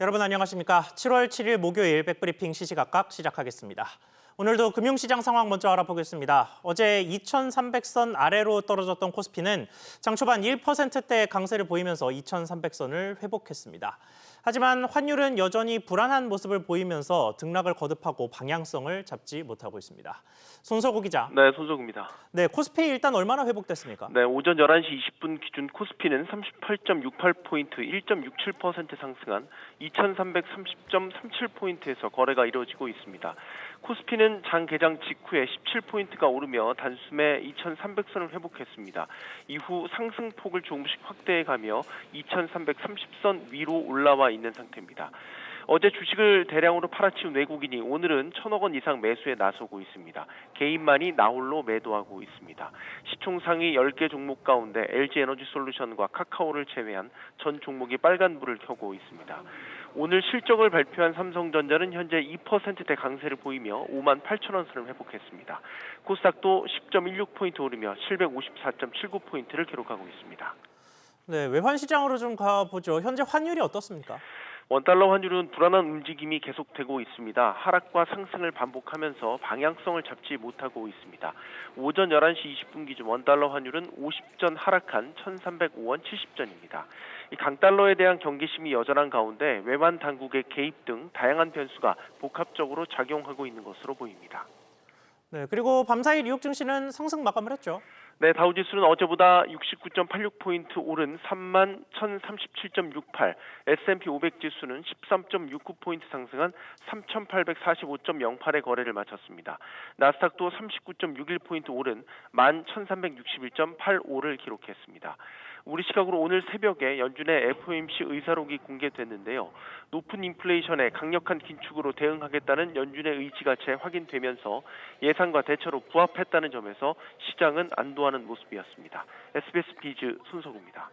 여러분 안녕하십니까? 7월 7일 목요일 백브리핑 시시각각 시작하겠습니다. 오늘도 금융시장 상황 먼저 알아보겠습니다. 어제 2,300선 아래로 떨어졌던 코스피는 장 초반 1%대 강세를 보이면서 2,300선을 회복했습니다. 하지만 환율은 여전히 불안한 모습을 보이면서 등락을 거듭하고 방향성을 잡지 못하고 있습니다. 손석우 기자, 네, 손석우입니다. 네 코스피 일단 얼마나 회복됐습니까? 네, 오전 11시 20분 기준 코스피는 38.68포인트 1.67% 상승한 2330.37포인트에서 거래가 이루어지고 있습니다. 코스피는 장 개장 직후에 17포인트가 오르며 단숨에 2300선을 회복했습니다. 이후 상승폭을 조금씩 확대해 가며 2330선 위로 올라와 있는 상태입니다. 어제 주식을 대량으로 팔아치운 외국인이 오늘은 천억 원 이상 매수에 나서고 있습니다. 개인만이 나홀로 매도하고 있습니다. 시총 상위 10개 종목 가운데 LG에너지 솔루션과 카카오를 제외한 전 종목이 빨간불을 켜고 있습니다. 오늘 실적을 발표한 삼성전자는 현재 2%대 강세를 보이며 5만 8천 원 선을 회복했습니다. 코스닥도 10.16포인트 오르며 754.79포인트를 기록하고 있습니다. 네 외환 시장으로 좀 가보죠. 현재 환율이 어떻습니까? 원달러 환율은 불안한 움직임이 계속되고 있습니다. 하락과 상승을 반복하면서 방향성을 잡지 못하고 있습니다. 오전 11시 20분 기준 원달러 환율은 50전 하락한 1,305원 70전입니다. 이 강달러에 대한 경계심이 여전한 가운데 외환 당국의 개입 등 다양한 변수가 복합적으로 작용하고 있는 것으로 보입니다. 네 그리고 밤사이 뉴욕 증시는 상승 마감을 했죠. 네, 다우지수는 어제보다 69.86포인트 오른 3만 1037.68, S&P 500 지수는 13.69포인트 상승한 3845.08의 거래를 마쳤습니다. 나스닥도 39.61포인트 오른 11,361.85를 기록했습니다. 우리 시각으로 오늘 새벽에 연준의 FOMC 의사록이 공개됐는데요. 높은 인플레이션에 강력한 긴축으로 대응하겠다는 연준의 의지가 재확인되면서 예상과 대처로 부합했다는 점에서 시장은 안도 하는 모습이었습니다. SBS 비즈 손석우입니다.